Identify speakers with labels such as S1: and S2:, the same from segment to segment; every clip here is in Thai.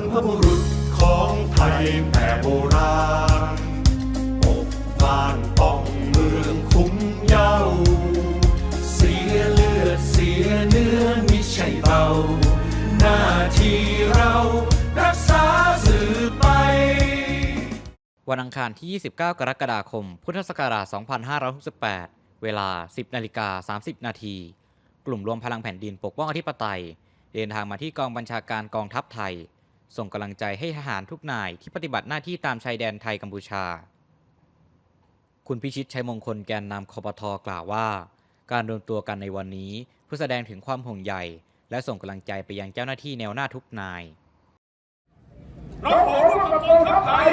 S1: รพบุรุษของไทยแต่โบราณ ปกบ้านป้องเมืองคุ้มเยาวเสียเลือดเสียเนื้อมิใช่เบา หน้าที่เรารักษาสืบไป
S2: วันอังคารที่ 29 กรกฎาคม พุทธศักราช 2568 เวลา 10นาฬิกา30 นาที กลุ่มรวมพลังแผ่นดินปกป้องอธิปไตย เดินทางมาที่กองบัญชาการกองทัพไทย ส่งกำลังใจให้ทหารทุกนายที่ปฏิบัติหน้าที่ตามชายแดนไทยกัมพูชา คุณพิชิตชัยมงคลแกนนำคอปทกล่าวว่า การรวมตัวกันในวันนี้เพื่อแสดงถึงความห่วงใยและส่งกำลังใจไปยังเจ้าหน้าที่แนวหน้าทุกนาย
S3: เราขอร่วมกับกองทัพไทย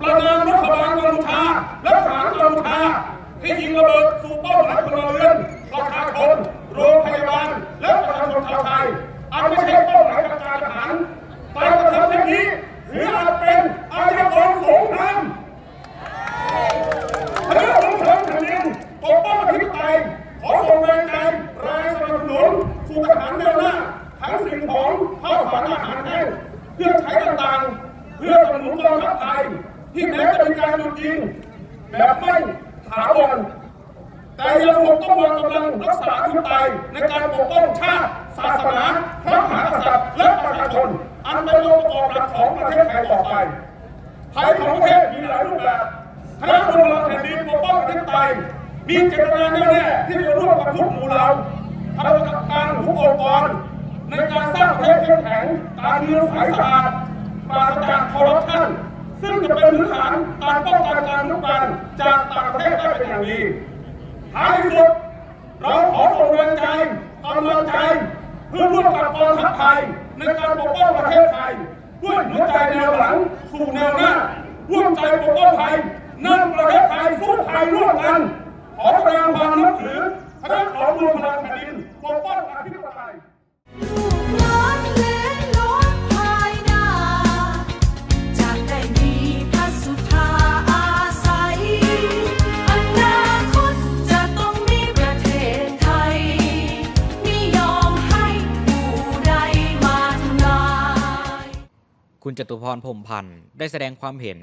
S3: ประนามรัฐบาลกัมพูชาและทหารกัมพูชาที่ยิงระเบิดสู่เป้าหมายพลเรือนประชาชนโรงพยาบาลและประชาชนชาวไทยอันไม่ใช่เป้าหมายทางการทหารการกระทำเช่นนี้ถืออาจเป็นอาชญากรสงครามคณะสงครามแผ่นดินปกป้องอธิปไตยขอส่งแรงใจแรงสนับสนุน สู่ทหารแนวหน้าทั้งสิ่งของข้าวสารอาหารแห้งเพื่อใช้ต่างๆ เพื่อสนุนกองทัพไทย ที่แม้จะมีการหยุดยิง แบบไม่ถาวรแต่ยังคงต้องวางกำลังรักษาอธิปไตยในการปกป้องชาติศาสนาพระมหากษัตริย์และประชาชนอันเป็นองค์ประกอบหลักของประเทศไทยต่อไปภัยของประเทศมีหลายรูปแบบคณะกรรมกาแผ่นดินปกป้องประเทศไทยมีเจตนาแน่วแน่ที่จะร่วมกับทุกหมู่เหล่าคณะกรรมการทุกองค์กร ในการสร้างประเทศเข้มแข็งตามเนื้อสายสะอาดปราศจากคอร์รัปชันซึ่งจะเป็นพื้นฐานการป้องกันการลุกรานจากต่างประเทศได้เป็นอย่างดีท้ายสุด เราขอส่งแรงใจกำลังใจเพื่อร่วมกับกองทัพไทยในการปกป้องประเทศไทยด้วยหัวใจแนวหลังสู่แนวหน้าร่วมใจปกป้องไทยนำประเทศไทยสู้ไทยร่วมกัน ขอแสดงความนับถือ คุณ
S4: จตุ
S2: พรพรมพันธ์ได้แสดงความเห็น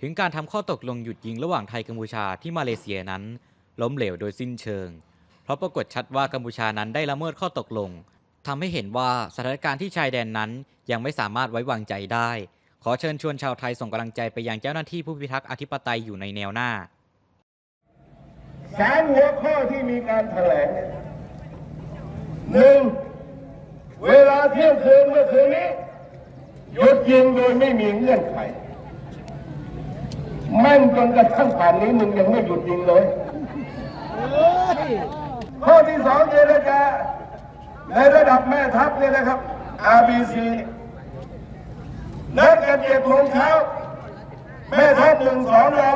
S2: ถึงการทำข้อตกลงหยุดยิงระหว่างไทยกัมพูชาที่มาเลเซียนั้น ล้มเหลวโดยสิ้นเชิง เพราะปรากฏชัดว่ากัมพูชานั้นได้ละเมิดข้อตกลงทำให้เห็นว่าสถานการณ์ที่ชายแดนนั้นยังไม่สามารถไว้วางใจได้ ขอเชิญชวนชาวไทยส่งกำลังใจไปยังเจ้าหน้าที่ผู้พิทักษ์อธิปไตยอยู่ในแนวหน้า
S5: สามหัวข้อที่มีการแถลงหนึ่งเวลาเที่ยงคืนเมื่อคืนนี้ หยุดยิงโดยไม่มีเงื่อนไข แม่นจนกระทั่งป่านนี้มึงยังไม่หยุดยิงเลยข้อที่สองเจรจาในระดับแม่ทัพเนี่ยนะครับ RBC นัดกันเจ็ดโมงเช้า แม่ทัพหนึ่งสองเรา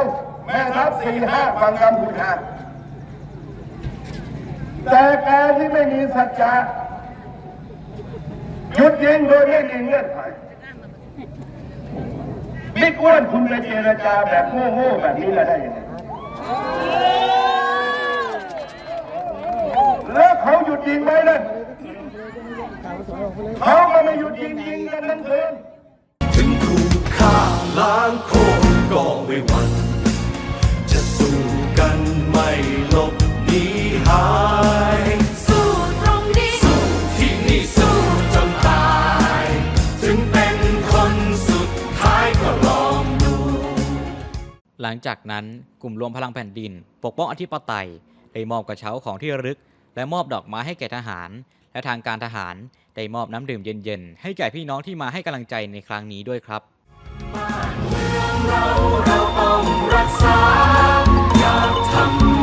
S5: แม่ทัพสี่ห้าฝั่งกัมพูชาแต่การที่ไม่มีสัจจะหยุดยิงโดยไม่มีเงื่อนไข บิ๊กอ้วนคุณไปเจรจาแบบโง่ๆแบบนี้ล้วได้ยังไงแล้วเขาหยุดยิงไหมนั่นเขาก็ไม่หยุดยิงยิงกันทั้งคืน
S1: ถึงถูกฆ่าล้างโคตรก็ไม่หวั่นจะสู้กันไม่หลบหนีหา
S2: หลังจากนั้นกลุ่มรวมพลังแผ่นดิน ปกป้องอธิปไตยได้มอบกระเช้าของที่ระลึก และมอบดอกไม้ให้แก่ทหาร และทางการทหารได้มอบน้ำดื่มเย็นๆ ให้แก่พี่น้องที่มาให้กำลังใจในครั้งนี้ด้วยครับ
S1: เราต้องรักษาอย่าทำ